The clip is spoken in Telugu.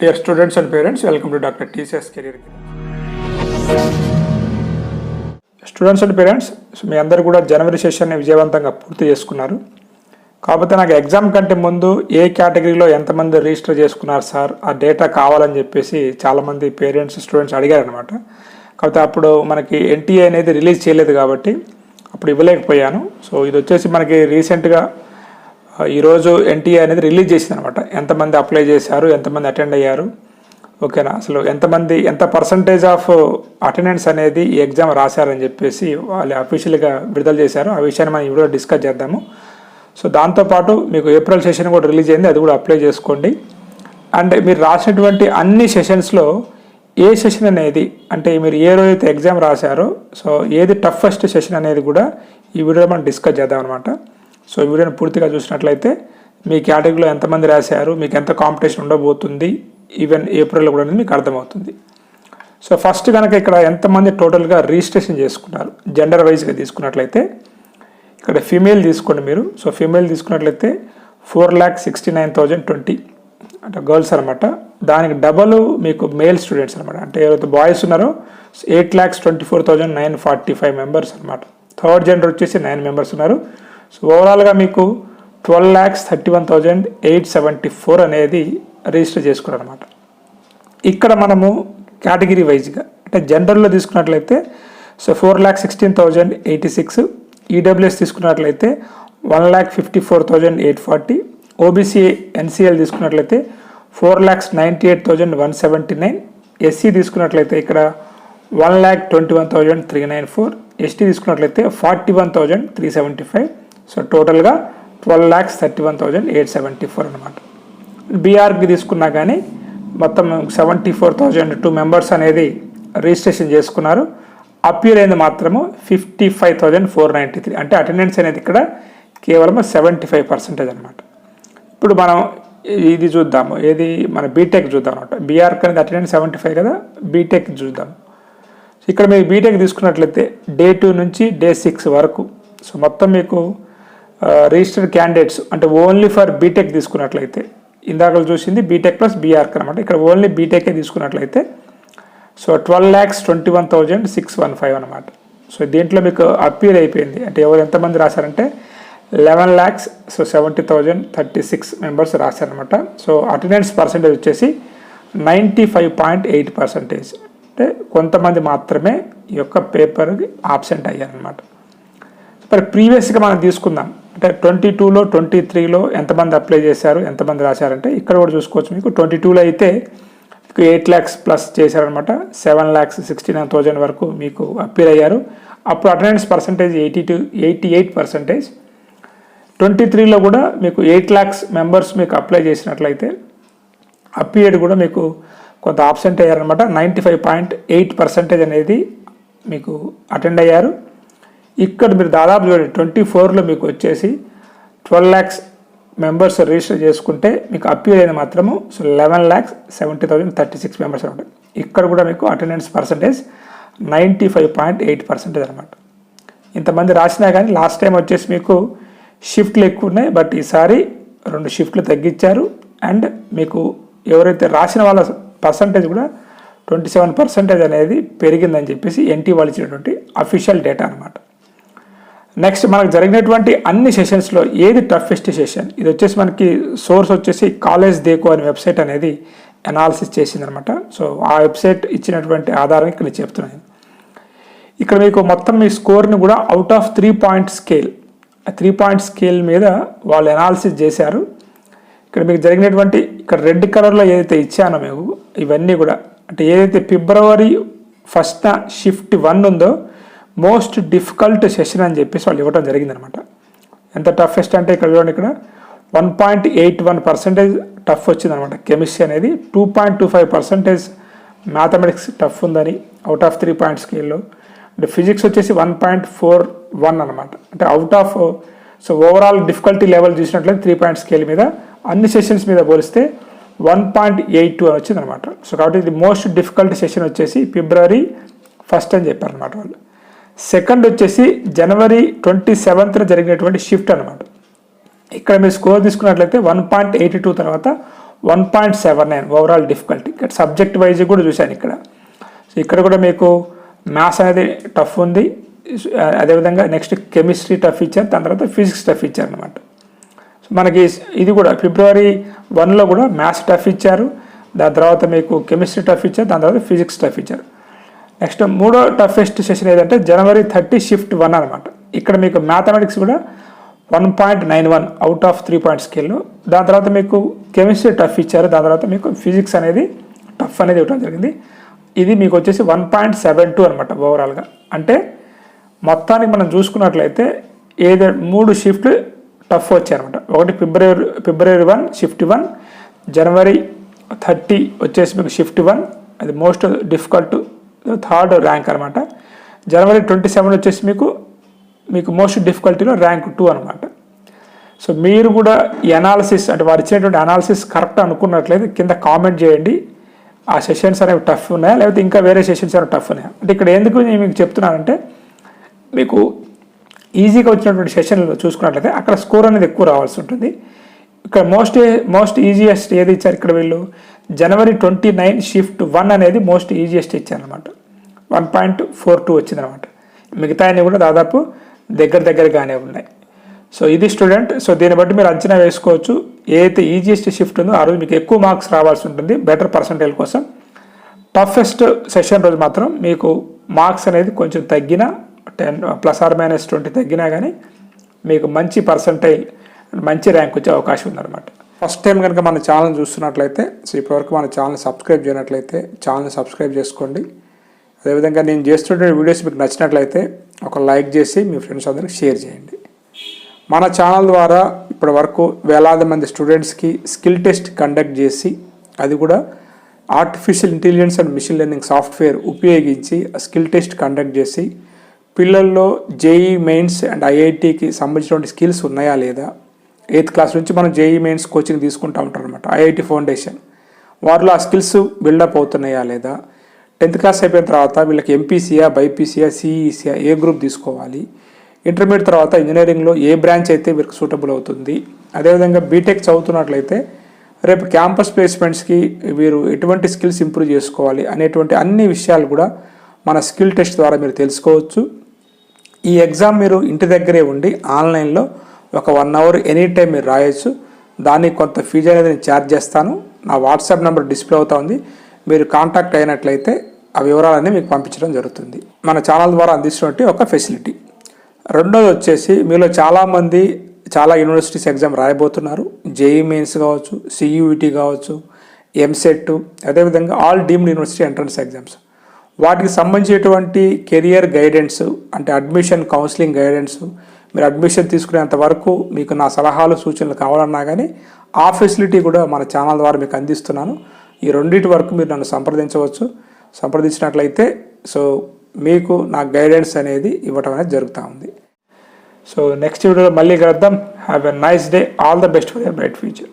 Dear students and parents welcome to doctor TCS career students and parents మీ అందరూ కూడా జనవరి సెషన్ని విజయవంతంగా పూర్తి చేసుకున్నారు. కాకపోతే నాకు ఎగ్జామ్ కంటే ముందు ఏ కేటగిరీలో ఎంతమంది రిజిస్టర్ చేసుకున్నారు సార్ ఆ డేటా కావాలని చెప్పేసి చాలామంది పేరెంట్స్ స్టూడెంట్స్ అడిగారు అనమాట కాకపోతే అప్పుడు మనకి ఎన్టీఏ అనేది రిలీజ్ చేయలేదు కాబట్టి అప్పుడు ఇవ్వలేకపోయాను. సో ఇది వచ్చేసి మనకి రీసెంట్గా ఈరోజు ఎన్టీఏ అనేది రిలీజ్ చేసింది అనమాట ఎంతమంది అప్లై చేశారు ఎంతమంది అటెండ్ అయ్యారు ఓకేనా అసలు ఎంతమంది ఎంత పర్సంటేజ్ ఆఫ్ అటెండెన్స్ అనేది ఈ ఎగ్జామ్ రాశారని చెప్పేసి వాళ్ళు అఫీషియల్గా విడుదల చేశారు. ఆ విషయాన్ని మనం ఇప్పుడు డిస్కస్ చేద్దాము. సో దాంతోపాటు మీకు ఏప్రిల్ సెషన్ కూడా రిలీజ్ అయింది అది కూడా అప్లై చేసుకోండి. అండ్ మీరు రాసినటువంటి అన్ని సెషన్స్లో ఏ సెషన్ అనేది అంటే మీరు ఏ రోజైతే ఎగ్జామ్ రాశారో సో ఏది టఫెస్ట్ సెషన్ అనేది కూడా ఈ వీడియోలో మనం డిస్కస్ చేద్దాం అనమాట సో ఈ వీడియోని పూర్తిగా చూసినట్లయితే మీ కేటగిరీలో ఎంతమంది రాశారు మీకు ఎంత కాంపిటీషన్ ఉండబోతుంది ఈవెన్ ఏప్రిల్లో కూడా అనేది మీకు అర్థమవుతుంది. సో ఫస్ట్ కనుక ఇక్కడ ఎంతమంది టోటల్గా రిజిస్ట్రేషన్ చేసుకున్నారు జెండర్ వైజ్గా తీసుకున్నట్లయితే ఇక్కడ ఫీమేల్ తీసుకోండి మీరు. సో ఫీమేల్ తీసుకున్నట్లయితే four lakh sixty nine thousand twenty అంటే గర్ల్స్ అనమాట దానికి డబల్ మీకు మేల్ స్టూడెంట్స్ అనమాట అంటే ఎవరైతే బాయ్స్ ఉన్నారో eight lakhs twenty four thousand nine forty five members అనమాట థర్డ్ జెండర్ వచ్చేసి నైన్ మెంబర్స్ ఉన్నారు. సో ఓవరాల్గా మీకు twelve lakhs thirty one thousand eight seventy four అనేది రిజిస్టర్ చేసుకున్నారు అనమాట ఇక్కడ మనము కేటగిరీ వైజ్గా అంటే జనరల్లో తీసుకున్నట్లయితే so four lakh sixteen thousand eighty six EWS తీసుకున్నట్లయితే one lakh fifty four thousand eight forty OBC NCL తీసుకున్నట్లయితే four lakhs ninety eight thousand one seventy nine SC తీసుకున్నట్లయితే ఇక్కడ one lakh twenty one thousand three nine four ST తీసుకున్నట్లయితే forty one thousand three seventy five so టోటల్గా twelve lakhs thirty one thousand eight seventy four అనమాట బీఆర్కి తీసుకున్నా కానీ మొత్తం seventy four thousand two members అనేది రిజిస్ట్రేషన్ చేసుకున్నారు. అప్యూర్ అయింది మాత్రము fifty five thousand four ninety three అంటే అటెండెన్స్ అనేది ఇక్కడ కేవలం సెవెంటీ ఫైవ్ పర్సెంటేజ్ అనమాట ఇప్పుడు మనం ఇది చూద్దాము. ఏది? మన బీటెక్ చూద్దాం అనమాట బీఆర్కి అనేది అటెండెన్స్ సెవెంటీ ఫైవ్ కదా? బీటెక్ చూద్దాం. ఇక్కడ మీరు బీటెక్ తీసుకున్నట్లయితే డే టూ నుంచి డే సిక్స్ వరకు. సో మొత్తం మీకు రిజిస్టర్డ్ క్యాండిడేట్స్ అంటే ఓన్లీ ఫర్ బీటెక్ తీసుకున్నట్లయితే ఇందాక చూసింది బీటెక్ ప్లస్ బీఆర్క్ అనమాట ఇక్కడ ఓన్లీ బీటెకే తీసుకున్నట్లయితే so twelve lakhs twenty one thousand six one five అనమాట సో దీంట్లో మీకు అప్పీల్ అయిపోయింది. అంటే ఎవరు ఎంతమంది రాశారంటే eleven lakhs so seventy thousand thirty six members రాశారనమాట so attendance percentage వచ్చేసి ninety five point eight percentage అంటే కొంతమంది మాత్రమే ఈ యొక్క పేపర్కి ఆబ్సెంట్ అయ్యారనమాట మరి ప్రీవియస్గా మనం తీసుకుందాం. అంటే ట్వంటీ టూలో ట్వంటీ త్రీలో ఎంతమంది అప్లై చేశారు ఎంతమంది రాశారంటే ఇక్కడ కూడా చూసుకోవచ్చు మీకు. ట్వంటీ టూలో అయితే మీకు ఎయిట్ ల్యాక్స్ ప్లస్ చేశారనమాట. Seven lakhs sixty nine thousand వరకు మీకు అప్పీల్ అయ్యారు. అప్పుడు attendance percentage eighty two eighty eight percentage. Twenty త్రీలో కూడా మీకు ఎయిట్ ల్యాక్స్ మెంబర్స్ మీకు అప్లై చేసినట్లయితే అప్పీరియడ్ కూడా మీకు కొంత absent అయ్యారనమాట. Ninety five point eight percentage అనేది మీకు అటెండ్ అయ్యారు. ఇక్కడ మీరు దాదాపు చూడండి ట్వంటీ ఫోర్లో మీకు వచ్చేసి ట్వెల్వ్ ల్యాక్స్ మెంబర్స్ రిజిస్టర్ చేసుకుంటే మీకు అప్పీల్ అయిన మాత్రము so eleven lakhs seventy thousand thirty six members ఉంటాయి ఇక్కడ కూడా మీకు attendance percentage ninety five point eight percentage అనమాట ఇంతమంది రాసినా కానీ లాస్ట్ టైం వచ్చేసి మీకు షిఫ్ట్లు ఎక్కువ ఉన్నాయి బట్ ఈసారి రెండు షిఫ్ట్లు తగ్గించారు. అండ్ మీకు ఎవరైతే రాసిన వాళ్ళ పర్సంటేజ్ కూడా ట్వంటీ సెవెన్ పర్సెంటేజ్ అనేది పెరిగిందని చెప్పేసి ఎన్టీ వాళ్ళు ఇచ్చినటువంటి అఫీషియల్ డేటా అనమాట నెక్స్ట్ మనకు జరిగినటువంటి అన్ని సెషన్స్లో ఏది టఫెస్ట్ సెషన్ ఇది వచ్చేసి మనకి సోర్స్ వచ్చేసి కాలేజ్ దేకో అనే వెబ్సైట్ అనేది అనాలిసిస్ చేసిందనమాట. సో ఆ వెబ్సైట్ ఇచ్చినటువంటి ఆధారం ఇక్కడ నేను చెప్తున్నాను. ఇక్కడ మీకు మొత్తం మీ స్కోర్ని కూడా out of three point scale three point scale మీద వాళ్ళు అనాలిసిస్ చేశారు. ఇక్కడ మీకు జరిగినటువంటి ఇక్కడ రెడ్ కలర్లో ఏదైతే ఇచ్చానో మేము ఇవన్నీ కూడా అంటే ఏదైతే ఫిబ్రవరి ఫస్ట్ షిఫ్ట్ వన్ ఉందో మోస్ట్ డిఫికల్ట్ సెషన్ అని చెప్పేసి వాళ్ళు ఇవ్వడం జరిగిందనమాట. ఎంత టఫెస్ట్ అంటే ఇక్కడ చూడండి ఇక్కడ one point eight one percentage tough వచ్చిందనమాట. కెమిస్ట్రీ అనేది two point two five percentage mathematics tough ఉందని అవుట్ ఆఫ్ త్రీ పాయింట్ స్కేల్లో అంటే ఫిజిక్స్ వచ్చేసి వన్ పాయింట్ ఫోర్ వన్ అనమాట. అంటే out of so overall difficulty level చూసినట్లయితే త్రీ పాయింట్ స్కేల్ మీద అన్ని సెషన్స్ మీద పోలిస్తే వన్ పాయింట్ ఎయిట్ టూ అని వచ్చింది అనమాట సో కాబట్టి ఇది మోస్ట్ డిఫికల్ట్ సెషన్ వచ్చేసి ఫిబ్రవరి ఫస్ట్ అని చెప్పారనమాట వాళ్ళు. సెకండ్ వచ్చేసి జనవరి ట్వంటీ సెవెంత్న జరిగినటువంటి షిఫ్ట్ అనమాట ఇక్కడ మీరు స్కోర్ తీసుకున్నట్లయితే వన్ పాయింట్ ఎయిటీ టూ తర్వాత one point seven nine overall difficulty. ఇక్కడ సబ్జెక్ట్ వైజ్ కూడా చూశాను ఇక్కడ. సో ఇక్కడ కూడా మీకు మ్యాథ్స్ అనేది టఫ్ ఉంది. అదేవిధంగా నెక్స్ట్ కెమిస్ట్రీ టఫ్ ఇచ్చారు. దాని తర్వాత ఫిజిక్స్ టఫ్ ఇచ్చారు అనమాట మనకి ఇది కూడా ఫిబ్రవరి వన్లో కూడా మ్యాథ్స్ టఫ్ ఇచ్చారు. దాని తర్వాత మీకు కెమిస్ట్రీ టఫ్ ఇచ్చారు. దాని తర్వాత ఫిజిక్స్ టఫ్ ఇచ్చారు. నెక్స్ట్ మూడో టఫెస్ట్ సెషన్ ఏదంటే జనవరి థర్టీ షిఫ్ట్ వన్ అనమాట ఇక్కడ మీకు మ్యాథమెటిక్స్ కూడా one point nine one out of three point స్కేల్లో దాని తర్వాత మీకు కెమిస్ట్రీ టఫ్ ఇచ్చారు. దాని తర్వాత మీకు ఫిజిక్స్ అనేది టఫ్ అనేది ఇవ్వడం జరిగింది. ఇది మీకు వచ్చేసి వన్ పాయింట్ సెవెన్ టూ అనమాట ఓవరాల్గా అంటే మొత్తానికి మనం చూసుకున్నట్లయితే ఏదో మూడు షిఫ్ట్లు టఫ్ వచ్చాయన్నమాట. ఒకటి ఫిబ్రవరి ఫిబ్రవరి వన్ షిఫ్ట్ వన్ జనవరి థర్టీ వచ్చేసి మీకు షిఫ్ట్ వన్ అది మోస్ట్ డిఫికల్ట్ థర్డ్ ర్యాంక్ అనమాట జనవరి ట్వంటీ సెవెన్ వచ్చేసి మీకు మీకు మోస్ట్ డిఫికల్టీలో ర్యాంక్ టూ అనమాట సో మీరు కూడా ఈ అనాలిసిస్ అంటే వారు ఇచ్చినటువంటి అనాలిసిస్ కరెక్ట్ అనుకున్నట్లయితే కింద కామెంట్ చేయండి. ఆ సెషన్స్ అనేవి టఫ్ ఉన్నాయా? లేకపోతే ఇంకా వేరే సెషన్స్ అనేవి టఫ్ ఉన్నాయా? అంటే ఇక్కడ ఎందుకు నేను మీకు చెప్తున్నానంటే మీకు ఈజీగా వచ్చినటువంటి సెషన్లు చూసుకున్నట్లయితే అక్కడ స్కోర్ అనేది ఎక్కువ రావాల్సి ఉంటుంది. ఇక్కడ మోస్ట్ మోస్ట్ ఈజియెస్ట్ ఏది ఇచ్చారు ఇక్కడ వీళ్ళు? జనవరి ట్వంటీ నైన్ షిఫ్ట్ వన్ అనేది మోస్ట్ ఈజియెస్ట్ ఇచ్చారనమాట వన్ పాయింట్ ఫోర్ టూ వచ్చిందనమాట మిగతా అన్ని కూడా దాదాపు దగ్గర దగ్గరగానే ఉన్నాయి. సో ఇది స్టూడెంట్ సో దీన్ని బట్టి మీరు అంచనా వేసుకోవచ్చు. ఏదైతే ఈజియెస్ట్ షిఫ్ట్ ఉందో ఆ రోజు మీకు ఎక్కువ మార్క్స్ రావాల్సి ఉంటుంది. బెటర్ పర్సంటేజ్ కోసం. టఫెస్ట్ సెషన్ రోజు మాత్రం మీకు మార్క్స్ అనేది కొంచెం తగ్గినా ten plus or minus twenty తగ్గినా కానీ మీకు మంచి పర్సంటైల్ మంచి ర్యాంక్ వచ్చే అవకాశం ఉందన్నమాట. ఫస్ట్ టైం కనుక మన ఛానల్ చూస్తున్నట్లయితే సో ఇప్పటివరకు మన ఛానల్ సబ్స్క్రైబ్ చేయనట్లయితే ఛానల్ సబ్స్క్రైబ్ చేసుకోండి. అదేవిధంగా నేను చేస్తున్న వీడియోస్ మీకు నచ్చినట్లయితే ఒక లైక్ చేసి మీ ఫ్రెండ్స్ అందరికి షేర్ చేయండి. మన ఛానల్ ద్వారా ఇప్పటి వరకు వేలాది మంది స్టూడెంట్స్కి స్కిల్ టెస్ట్ కండక్ట్ చేసి అది కూడా artificial intelligence and machine learning software ఉపయోగించి స్కిల్ టెస్ట్ కండక్ట్ చేసి పిల్లల్లో జేఈ మెయిన్స్ అండ్ ఐఐటికి సంబంధించినటువంటి స్కిల్స్ ఉన్నాయా లేదా ఎయిత్ క్లాస్ నుంచి మనం జేఈ మెయిన్స్ కోచింగ్ తీసుకుంటూ ఉంటాం అనమాట ఐఐటి ఫౌండేషన్. వారిలో ఆ స్కిల్స్ బిల్డప్ అవుతున్నాయా లేదా? టెన్త్ క్లాస్ అయిపోయిన తర్వాత వీళ్ళకి ఎంపీసీయా బైపీసీయా సిఈసీయా ఏ గ్రూప్ తీసుకోవాలి? ఇంటర్మీడియట్ తర్వాత ఇంజనీరింగ్లో ఏ బ్రాంచ్ అయితే వీరికి సూటబుల్ అవుతుంది? అదేవిధంగా బీటెక్ చదువుతున్నట్లయితే రేపు క్యాంపస్ ప్లేస్మెంట్స్కి వీరు ఎటువంటి స్కిల్స్ ఇంప్రూవ్ చేసుకోవాలి అనేటువంటి అన్ని విషయాలు కూడా మన స్కిల్ టెస్ట్ ద్వారా మీరు తెలుసుకోవచ్చు. ఈ ఎగ్జామ్ మీరు ఇంటి దగ్గరే ఉండి ఆన్లైన్లో ఒక వన్ అవర్ ఎనీ టైం మీరు రాయొచ్చు. దానికి కొంత ఫీజు అనేది నేను ఛార్జ్ చేస్తాను. నా వాట్సాప్ నెంబర్ డిస్ప్లే అవుతా ఉంది. మీరు కాంటాక్ట్ అయినట్లయితే ఆ వివరాలన్నీ మీకు పంపించడం జరుగుతుంది. మన ఛానల్ ద్వారా అందిస్తున్నట్టు ఒక ఫెసిలిటీ. రెండోది వచ్చేసి మీలో చాలామంది చాలా యూనివర్సిటీస్ ఎగ్జామ్ రాయబోతున్నారు. జేఈ మెయిన్స్ కావచ్చు సియూఈటీ కావచ్చు ఎంసెట్ అదేవిధంగా all deemed university entrance exams. వాటికి సంబంధించినటువంటి కెరియర్ గైడెన్స్ అంటే అడ్మిషన్ కౌన్సిలింగ్ గైడెన్స్ మీరు అడ్మిషన్ తీసుకునేంత వరకు మీకు నా సలహాలు సూచనలు కావాలన్నా కానీ ఆ ఫెసిలిటీ కూడా మన ఛానల్ ద్వారా మీకు అందిస్తున్నాను. ఈ రెండింటి వరకు మీరు నన్ను సంప్రదించవచ్చు. సంప్రదించినట్లయితే సో మీకు నా గైడెన్స్ అనేది ఇవ్వటం అనేది జరుగుతూ ఉంది. సో నెక్స్ట్ వీడియోలో మళ్ళీ కలుద్దాం. Have a nice day all the best for your bright future